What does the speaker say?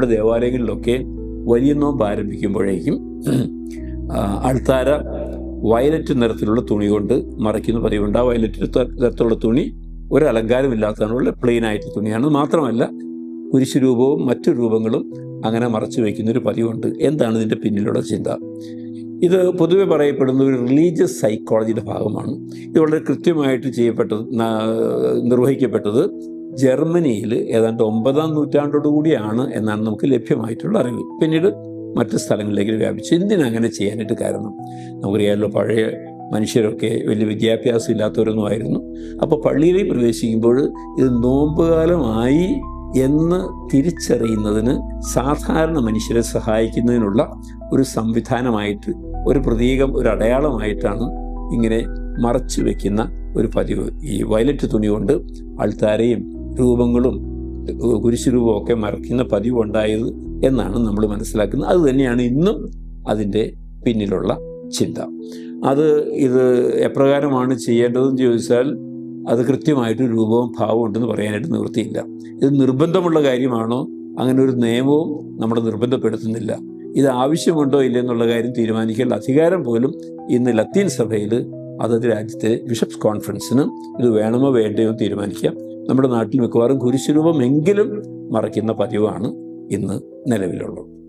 നമ്മുടെ ദേവാലയങ്ങളിലൊക്കെ വലിയ നോമ്പ് ആരംഭിക്കുമ്പോഴേക്കും അൾത്താര വയലറ്റ് നിറത്തിലുള്ള തുണി കൊണ്ട് മറയ്ക്കുന്ന പതിവുണ്ട്. ആ വയലറ്റ് നിറത്തിലുള്ള തുണി ഒരു അലങ്കാരമില്ലാത്തതിനുള്ള പ്ലെയിൻ ആയിട്ട് തുണിയാണ്. മാത്രമല്ല കുരിശു രൂപവും മറ്റു രൂപങ്ങളും അങ്ങനെ മറച്ചു വയ്ക്കുന്നൊരു പതിവുണ്ട്. എന്താണ് ഇതിന്റെ പിന്നിലുള്ള ചിന്ത? ഇത് പൊതുവെ പറയപ്പെടുന്ന ഒരു റിലീജിയസ് സൈക്കോളജിയുടെ ഭാഗമാണ്. ഇത് വളരെ കൃത്യമായിട്ട് ചെയ്യപ്പെട്ടത് നിർവഹിക്കപ്പെട്ടത് ജർമ്മനിയിൽ ഏതാണ്ട് ഒമ്പതാം നൂറ്റാണ്ടോടുകൂടിയാണ് എന്നാണ് നമുക്ക് ലഭ്യമായിട്ടുള്ള അറിവ്. പിന്നീട് മറ്റ് സ്ഥലങ്ങളിലേക്ക് വ്യാപിച്ചു. എന്തിനങ്ങനെ ചെയ്യാനായിട്ട് കാരണം? നമുക്കറിയാമല്ലോ പഴയ മനുഷ്യരൊക്കെ വലിയ വിദ്യാഭ്യാസം ഇല്ലാത്തവരൊന്നും ആയിരുന്നു. അപ്പോൾ പള്ളിയിൽ പ്രവേശിക്കുമ്പോൾ ഇത് നോമ്പുകാലമായി എന്ന് തിരിച്ചറിയുന്നതിന് സാധാരണ മനുഷ്യരെ സഹായിക്കുന്നതിനുള്ള ഒരു സംവിധാനമായിട്ട് ഒരു പ്രതീകം ഒരു അടയാളമായിട്ടാണ് ഇങ്ങനെ മറച്ചു വെക്കുന്ന ഒരു പതിവ്. ഈ വയലറ്റ് തുണി കൊണ്ട് ആൾത്താരെയും രൂപങ്ങളും കുരിശുരൂപവും ഒക്കെ മറയ്ക്കുന്ന പതിവ് ഉണ്ടായത് എന്നാണ് നമ്മൾ മനസ്സിലാക്കുന്നത്. അത് തന്നെയാണ് ഇന്നും അതിന്റെ പിന്നിലുള്ള ചിന്ത. അത് ഇത് എപ്രകാരമാണ് ചെയ്യേണ്ടതെന്ന് ചോദിച്ചാൽ അത് കൃത്യമായിട്ട് രൂപവും ഭാവവും ഉണ്ടെന്ന് പറയാനായിട്ട് നിവൃത്തിയില്ല. ഇത് നിർബന്ധമുള്ള കാര്യമാണോ? അങ്ങനെ ഒരു നിയമവും നമ്മൾ നിർബന്ധപ്പെടുത്തുന്നില്ല. ഇത് ആവശ്യമുണ്ടോ ഇല്ലെന്നുള്ള കാര്യം തീരുമാനിക്കേണ്ട അധികാരം പോലും ഇന്ന് ലത്തീൻ സഭയിൽ അതത് രാജ്യത്തെ ബിഷപ്സ് കോൺഫറൻസിന് ഇത് വേണമോ വേണ്ടയോ തീരുമാനിക്കാം. നമ്മുടെ നാട്ടിൽ മിക്കവാറും കുരിശുരൂപമെങ്കിലും മറയ്ക്കുന്ന പതിവാണ് ഇന്ന് നിലവിലുള്ളത്.